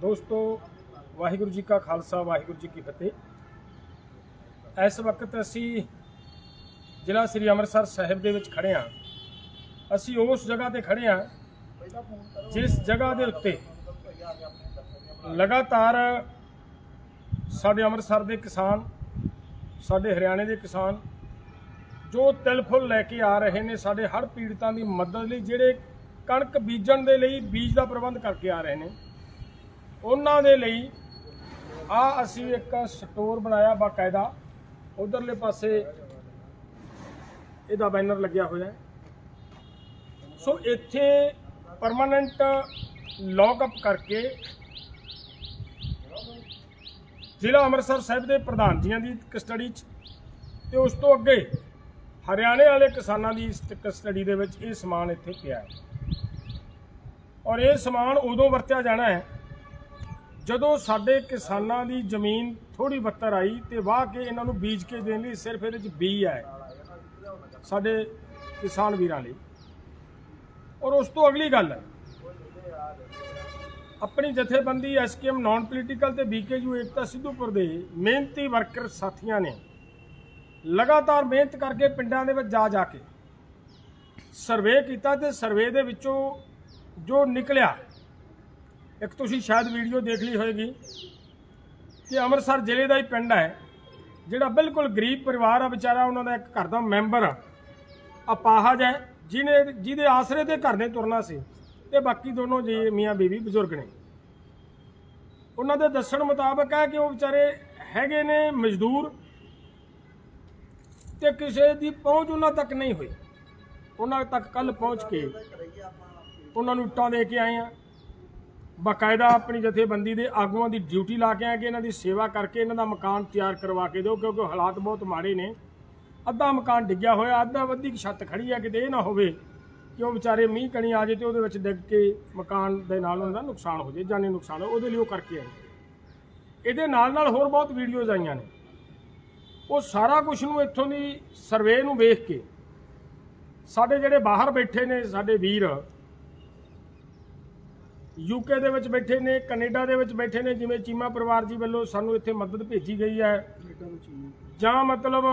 ਦੋਸਤੋ, ਵਾਹਿਗੁਰੂ ਜੀ ਕਾ ਖਾਲਸਾ, ਵਾਹਿਗੁਰੂ ਜੀ ਕੀ ਫਤਿਹ। ਇਸ ਵਕਤ ਅਸੀਂ ਜ਼ਿਲ੍ਹਾ ਸ੍ਰੀ ਅੰਮ੍ਰਿਤਸਰ ਸਾਹਿਬ ਦੇ ਵਿੱਚ ਖੜੇ ਹਾਂ। ਅਸੀਂ ਉਸ ਜਗ੍ਹਾ ਤੇ ਖੜੇ ਹਾਂ ਜਿਸ ਜਗ੍ਹਾ ਦੇ ਉੱਤੇ ਲਗਾਤਾਰ ਸਾਡੇ ਅੰਮ੍ਰਿਤਸਰ ਦੇ ਕਿਸਾਨ, ਸਾਡੇ ਹਰਿਆਣੇ ਦੇ ਕਿਸਾਨ ਜੋ ਤਿਲ ਫੁੱਲ ਲੈ ਕੇ ਆ ਰਹੇ ਨੇ, ਸਾਡੇ ਹੜ੍ਹ ਪੀੜਤਾਂ ਦੀ ਮਦਦ ਲਈ ਜਿਹੜੇ ਕਣਕ ਬੀਜਣ ਦੇ ਲਈ ਬੀਜ ਦਾ ਪ੍ਰਬੰਧ ਕਰਕੇ ਆ ਰਹੇ ਨੇ ਉਹਨਾਂ ਦੇ ਲਈ ਆ ਅਸੀਂ ਇੱਕ ਸਟੋਰ ਬਣਾਇਆ ਬਾਕਾਇਦਾ। ਉਧਰਲੇ ਪਾਸੇ ਇਹਦਾ ਬੈਨਰ ਲੱਗਿਆ ਹੋਇਆ ਸੋ ਇੱਥੇ ਪਰਮਾਨੈਂਟ ਲੌਕਅਪ ਕਰਕੇ ਜ਼ਿਲ੍ਹਾ ਅੰਮ੍ਰਿਤਸਰ ਸਾਹਿਬ ਦੇ ਪ੍ਰਧਾਨ ਜੀਆਂ ਦੀ ਕਸਟਡੀ 'ਚ ਤੇ ਉਸ ਤੋਂ ਅੱਗੇ ਹਰਿਆਣੇ ਵਾਲੇ ਕਿਸਾਨਾਂ ਦੀ ਕਸਟਡੀ ਦੇ ਵਿੱਚ ਇਹ ਸਮਾਨ ਇੱਥੇ ਪਿਆ ਹੈ। ਔਰ ਇਹ ਸਮਾਨ ਉਦੋਂ ਵਰਤਿਆ ਜਾਣਾ ਹੈ ਜਦੋਂ ਸਾਡੇ ਕਿਸਾਨਾਂ ਦੀ ਜ਼ਮੀਨ ਥੋੜੀ ਬੱਤਰ ਆਈ ਤੇ ਵਾਹ ਕੇ ਇਹਨਾਂ ਨੂੰ ਬੀਜ ਕੇ ਦੇਣ ਲਈ ਸਿਰਫ ਇਹਦੇ ਵਿੱਚ ਬੀ ਹੈ ਸਾਡੇ ਕਿਸਾਨ ਵੀਰਾਂ ਲਈ। ਔਰ ਉਸ ਤੋਂ ਅਗਲੀ ਗੱਲ ਹੈ ਆਪਣੀ ਜਥੇਬੰਦੀ ਐਸਕੇਐਮ ਨਾਨ ਪੋਲੀਟੀਕਲ ਤੇ ਬੀਕੇਯੂ ਏਕਤਾ ਸਿੱਧੂਪੁਰ ਦੇ ਮਿਹਨਤੀ ਵਰਕਰ ਸਾਥੀਆਂ ਨੇ ਲਗਾਤਾਰ ਮਿਹਨਤ ਕਰਕੇ ਪਿੰਡਾਂ ਦੇ ਵਿੱਚ ਜਾ ਜਾ ਕੇ ਸਰਵੇ ਕੀਤਾ ਤੇ ਸਰਵੇ ਦੇ ਵਿੱਚੋਂ ਜੋ ਨਿਕਲਿਆ ਇੱਕ ਤੁਸੀਂ ਸ਼ਾਇਦ ਵੀਡੀਓ ਦੇਖ ਲਈ ਹੋਏਗੀ ਕਿ ਅੰਮ੍ਰਿਤਸਰ ਜ਼ਿਲ੍ਹੇ ਦਾ ਹੀ ਪਿੰਡ ਹੈ, ਜਿਹੜਾ ਬਿਲਕੁਲ ਗਰੀਬ ਪਰਿਵਾਰ ਆ, ਵਿਚਾਰਾ ਉਹਨਾਂ ਦਾ ਇੱਕ ਘਰ ਦਾ ਮੈਂਬਰ ਆ। ਅਪਾਹਜ ਹੈ, ਜਿਹਨੇ ਜਿਹਦੇ ਆਸਰੇ ਤੇ ਘਰ ਨੇ ਤੁਰਨਾ ਸੀ ਤੇ ਬਾਕੀ ਦੋਨੋਂ ਜੀ ਮੀਆਂ ਬੀਬੀ ਬਜ਼ੁਰਗ ਨੇ। ਉਹਨਾਂ ਦੇ ਦੱਸਣ ਮੁਤਾਬਕ ਹੈ ਕਿ ਉਹ ਵਿਚਾਰੇ ਹੈਗੇ ਨੇ ਮਜ਼ਦੂਰ ਤੇ ਕਿਸੇ ਦੀ ਪਹੁੰਚ ਉਹਨਾਂ ਤੱਕ ਨਹੀਂ ਹੋਈ। ਉਹਨਾਂ ਤੱਕ ਕੱਲ ਪਹੁੰਚ ਕੇ ਉਹਨਾਂ ਨੂੰ ਇੱਟਾਂ ਦੇ ਕੇ ਆਏ ਆ। ਬਕਾਇਦਾ ਆਪਣੀ ਜਥੇਬੰਦੀ ਦੇ ਆਗੂਆਂ ਦੀ ਡਿਊਟੀ ਲਾ ਕੇ ਆਏ ਕਿ ਇਹਨਾਂ ਦੀ ਸੇਵਾ ਕਰਕੇ ਇਹਨਾਂ ਦਾ ਮਕਾਨ ਤਿਆਰ ਕਰਵਾ ਕੇ ਦਿਓ, ਕਿਉਂਕਿ ਹਾਲਾਤ ਬਹੁਤ ਮਾੜੇ ਨੇ। ਅੱਧਾ ਮਕਾਨ ਡਿੱਗਿਆ ਹੋਇਆ, ਅੱਧਾ ਵੱਧੀ ਛੱਤ ਖੜੀ ਹੈ, ਕਿਤੇ ਇਹ ਨਾ ਹੋਵੇ ਕਿ ਉਹ ਵਿਚਾਰੇ ਮੀਂਹ ਕਣੀ ਆ ਜੇ ਤੇ ਉਹਦੇ ਵਿੱਚ ਡਿੱਗ ਕੇ ਮਕਾਨ ਦੇ ਨਾਲ ਉਹਨਾਂ ਦਾ ਨੁਕਸਾਨ ਹੋ ਜੇ, ਜਾਨੀ ਨੁਕਸਾਨ ਹੋ ਉਹਦੇ ਲਈ ਉਹ ਕਰਕੇ ਆਏ। ਇਹਦੇ ਨਾਲ ਨਾਲ ਹੋਰ ਬਹੁਤ ਵੀਡੀਓਜ਼ ਆਈਆਂ ਨੇ। ਉਹ ਸਾਰਾ ਕੁਝ ਨੂੰ ਇੱਥੋਂ ਦੀ ਸਰਵੇ ਨੂੰ ਵੇਖ ਕੇ ਸਾਡੇ ਜਿਹੜੇ ਬਾਹਰ ਬੈਠੇ ਨੇ, ਸਾਡੇ ਵੀਰ ਯੂਕੇ ਦੇ ਵਿੱਚ ਬੈਠੇ ਨੇ ਕੈਨੇਡਾ ਦੇ ਵਿੱਚ ਬੈਠੇ ਨੇ ਜਿਵੇਂ ਚੀਮਾ ਪਰਿਵਾਰ ਜੀ ਵੱਲੋਂ ਸਾਨੂੰ ਇੱਥੇ ਮਦਦ ਭੇਜੀ ਗਈ ਹੈ। ਜਾਂ ਮਤਲਬ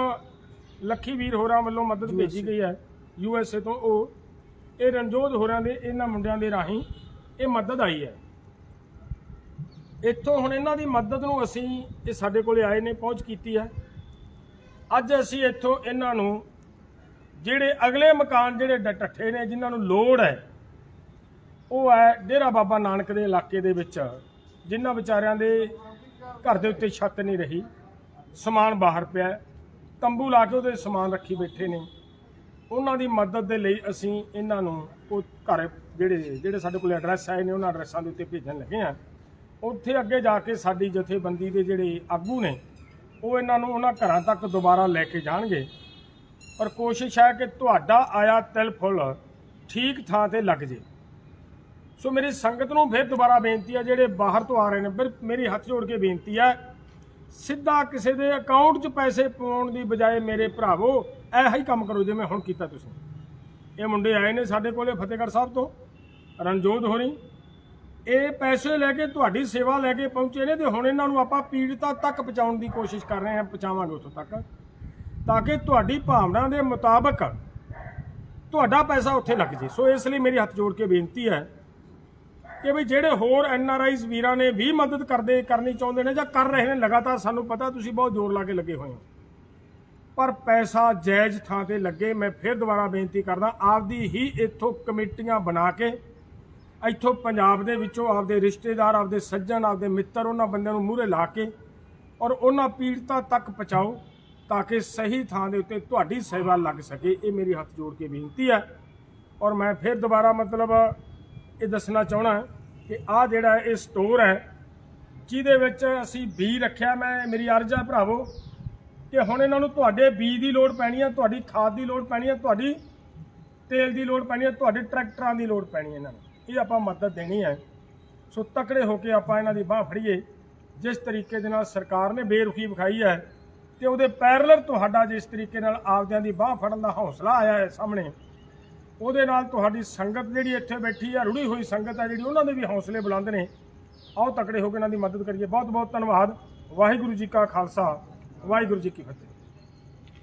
ਲੱਖੀ ਵੀਰ ਹੋਰਾਂ ਵੱਲੋਂ ਮਦਦ ਭੇਜੀ ਗਈ ਹੈ ਯੂ ਐਸ ਏ ਤੋਂ ਉਹ ਇਹ ਰਣਜੋਤ ਹੋਰਾਂ ਦੇ ਇਹਨਾਂ ਮੁੰਡਿਆਂ ਦੇ ਰਾਹੀਂ ਇਹ ਮਦਦ ਆਈ ਹੈ। ਇੱਥੋਂ ਹੁਣ ਇਹਨਾਂ ਦੀ ਮਦਦ ਨੂੰ ਅਸੀਂ ਇਹ ਸਾਡੇ ਕੋਲੇ ਆਏ ਨੇ ਪਹੁੰਚ ਕੀਤੀ ਹੈ। ਅੱਜ ਅਸੀਂ ਇੱਥੋਂ ਇਹਨਾਂ ਨੂੰ ਜਿਹੜੇ ਅਗਲੇ ਮਕਾਨ ਜਿਹੜੇ ਡ- ਢੱਠੇ ਨੇ ਜਿਨ੍ਹਾਂ ਨੂੰ ਲੋੜ ਹੈ ਉਹ ਹੈ ਡੇਰਾ ਬਾਬਾ ਨਾਨਕ ਦੇ ਇਲਾਕੇ ਦੇ ਵਿੱਚ, ਜਿਨ੍ਹਾਂ ਵਿਚਾਰਿਆਂ ਦੇ ਘਰ ਦੇ ਉੱਤੇ ਛੱਤ ਨਹੀਂ ਰਹੀ, ਸਮਾਨ ਬਾਹਰ ਪਿਆ ਤੰਬੂ ਲਾ ਕੇ ਉਹਦੇ ਸਮਾਨ ਰੱਖੀ ਬੈਠੇ ਨੇ। ਉਹਨਾਂ ਦੀ ਮਦਦ ਦੇ ਲਈ ਅਸੀਂ ਇਹਨਾਂ ਨੂੰ ਉਹ ਘਰ ਜਿਹੜੇ ਜਿਹੜੇ ਸਾਡੇ ਕੋਲ ਐਡਰੈਸ ਆਏ ਨੇ, ਉਹਨਾਂ ਐਡਰੈਸਾਂ ਦੇ ਉੱਤੇ ਭੇਜਣ ਲੱਗੇ ਆ ਉੱਥੇ ਅੱਗੇ ਜਾ ਕੇ ਸਾਡੀ ਜਥੇਬੰਦੀ ਦੇ ਜਿਹੜੇ ਆਗੂ ਨੇ, ਉਹ ਇਹਨਾਂ ਨੂੰ ਉਹਨਾਂ ਘਰਾਂ ਤੱਕ ਦੁਬਾਰਾ ਲੈ ਕੇ ਜਾਣਗੇ। ਪਰ ਕੋਸ਼ਿਸ਼ ਹੈ ਕਿ ਤੁਹਾਡਾ ਆਇਆ ਤਿਲ ਫੁੱਲ ਠੀਕ ਥਾਂ ਤੇ ਲੱਗ ਜੇ। ਸੋ ਮੇਰੀ ਸੰਗਤ ਨੂੰ ਫਿਰ ਦੁਬਾਰਾ ਬੇਨਤੀ ਹੈ ਜਿਹੜੇ ਬਾਹਰ ਤੋਂ ਆ ਰਹੇ ਨੇ, ਫਿਰ ਮੇਰੀ ਹੱਥ ਜੋੜ ਕੇ ਬੇਨਤੀ ਹੈ ਸਿੱਧਾ ਕਿਸੇ ਦੇ ਅਕਾਊਂਟ 'ਚ ਪੈਸੇ ਪਾਉਣ ਦੀ ਬਜਾਏ ਮੇਰੇ ਭਰਾਵੋ, ਇਹੋ ਹੀ ਕੰਮ ਕਰੋ ਜਿਵੇਂ ਹੁਣ ਕੀਤਾ ਤੁਸੀਂ। ਇਹ ਮੁੰਡੇ ਆਏ ਨੇ ਸਾਡੇ ਕੋਲੇ ਫਤਿਹਗੜ੍ਹ ਸਾਹਿਬ ਤੋਂ, ਰਣਜੋਤ ਹੋਰੀ। ਇਹ ਪੈਸੇ ਲੈ ਕੇ ਤੁਹਾਡੀ ਸੇਵਾ ਲੈ ਕੇ ਪਹੁੰਚੇ ਨੇ ਤੇ ਹੁਣ ਇਹਨਾਂ ਨੂੰ ਆਪਾਂ ਪੀੜਤਾਂ ਤੱਕ ਪਹੁੰਚਾਉਣ ਦੀ ਕੋਸ਼ਿਸ਼ ਕਰ ਰਹੇ ਹਾਂ, ਪਹੁੰਚਾਵਾਂਗੇ ਉੱਥੋਂ ਤੱਕ। ਤਾਂ ਕਿ ਤੁਹਾਡੀ ਭਾਵਨਾ ਦੇ ਮੁਤਾਬਕ ਤੁਹਾਡਾ ਪੈਸਾ ਉੱਥੇ ਲੱਗ ਜੇ ਸੋ ਇਸ ਲਈ ਮੇਰੀ ਹੱਥ ਜੋੜ ਕੇ ਬੇਨਤੀ ਹੈ ਕਿ ਵੀ ਜਿਹੜੇ ਹੋਰ ਐਨ ਆਰ ਆਈਜ਼ ਵੀਰਾਂ ਨੇ ਵੀ ਮਦਦ ਕਰਦੇ, ਕਰਨੀ ਚਾਹੁੰਦੇ ਨੇ ਜਾਂ ਕਰ ਰਹੇ ਨੇ, ਲਗਾਤਾਰ ਸਾਨੂੰ ਪਤਾ ਤੁਸੀਂ ਬਹੁਤ ਜ਼ੋਰ ਲਾ ਕੇ ਲੱਗੇ ਹੋਏ ਹੋ। ਪਰ ਪੈਸਾ ਜਾਇਜ਼ ਥਾਂ ਤੇ ਲੱਗੇ, ਮੈਂ ਫਿਰ ਦੁਬਾਰਾ ਬੇਨਤੀ ਕਰਦਾ, ਆਪਦੀ ਹੀ ਇੱਥੋਂ ਕਮੇਟੀਆਂ ਬਣਾ ਕੇ, ਇੱਥੋਂ ਪੰਜਾਬ ਦੇ ਵਿੱਚੋਂ ਆਪਦੇ ਰਿਸ਼ਤੇਦਾਰ, ਆਪਦੇ ਸੱਜਣ, ਆਪਦੇ ਮਿੱਤਰ, ਉਹਨਾਂ ਬੰਦਿਆਂ ਨੂੰ ਮੂਹਰੇ ਲਾ ਕੇ ਔਰ ਉਹਨਾਂ ਪੀੜਤਾਂ ਤੱਕ ਪਹੁੰਚਾਓ ਤਾਂ ਕਿ ਸਹੀ ਥਾਂ ਦੇ ਉੱਤੇ ਤੁਹਾਡੀ ਸੇਵਾ ਲੱਗ ਸਕੇ। ਇਹ ਮੇਰੀ ਹੱਥ ਜੋੜ ਕੇ ਬੇਨਤੀ ਹੈ। ਔਰ ਮੈਂ ਫਿਰ ਦੁਬਾਰਾ ਮਤਲਬ ਇਹ ਦੱਸਣਾ ਚਾਹਣਾ ਕਿ ਆਹ ਜਿਹੜਾ ਇਹ ਸਟੋਰ ਹੈ, ਜਿਹਦੇ ਵਿੱਚ ਅਸੀਂ ਬੀ ਰੱਖਿਆ, ਮੈਂ, ਮੇਰੀ ਅਰਜ਼ ਹੈ ਭਰਾਵੋ ਕਿ ਹੁਣ ਇਹਨਾਂ ਨੂੰ ਤੁਹਾਡੇ ਬੀਜ ਦੀ ਲੋੜ ਪੈਣੀ ਹੈ ਤੁਹਾਡੀ ਖਾਦ ਦੀ ਲੋੜ ਪੈਣੀ ਹੈ ਤੁਹਾਡੀ ਤੇਲ ਦੀ ਲੋੜ ਪੈਣੀ ਹੈ ਤੁਹਾਡੇ ਟਰੈਕਟਰਾਂ ਦੀ ਲੋੜ ਪੈਣੀ ਹੈ ਇਹਨਾਂ ਨੂੰ। ਇਹ ਆਪਾਂ ਮਦਦ ਦੇਣੀ ਹੈ। ਸੋ ਤਕੜੇ ਹੋ ਕੇ ਆਪਾਂ ਇਹਨਾਂ ਦੀ ਬਾਹ ਫੜੀਏ। ਜਿਸ ਤਰੀਕੇ ਦੇ ਨਾਲ ਸਰਕਾਰ ਨੇ ਬੇਰੁਖੀ ਵਿਖਾਈ ਹੈ ਤੇ ਉਹਦੇ ਪੈਰਲਰ ਤੁਹਾਡਾ ਜਿਸ ਤਰੀਕੇ ਨਾਲ ਆਪਦਿਆਂ ਦੀ ਬਾਹ ਫੜਨ ਦਾ ਹੌਸਲਾ ਆਇਆ ਹੈ ਸਾਹਮਣੇ ਉਹਦੇ ਨਾਲ ਤੁਹਾਡੀ ਸੰਗਤ ਜਿਹੜੀ ਇੱਥੇ ਬੈਠੀ ਆ, ਰੁੜੀ ਹੋਈ ਸੰਗਤ ਆ ਜਿਹੜੀ, ਉਹਨਾਂ ਦੇ ਵੀ ਹੌਸਲੇ ਬੁਲੰਦ ਨੇ। ਆਓ ਤਕੜੇ ਹੋ ਕੇ ਇਹਨਾਂ ਦੀ ਮਦਦ ਕਰੀਏ। ਬਹੁਤ ਬਹੁਤ ਧੰਨਵਾਦ। ਵਾਹਿਗੁਰੂ ਜੀ ਕਾ ਖਾਲਸਾ। ਵਾਹਿਗੁਰੂ ਜੀ ਕੀ ਫਤਿਹ।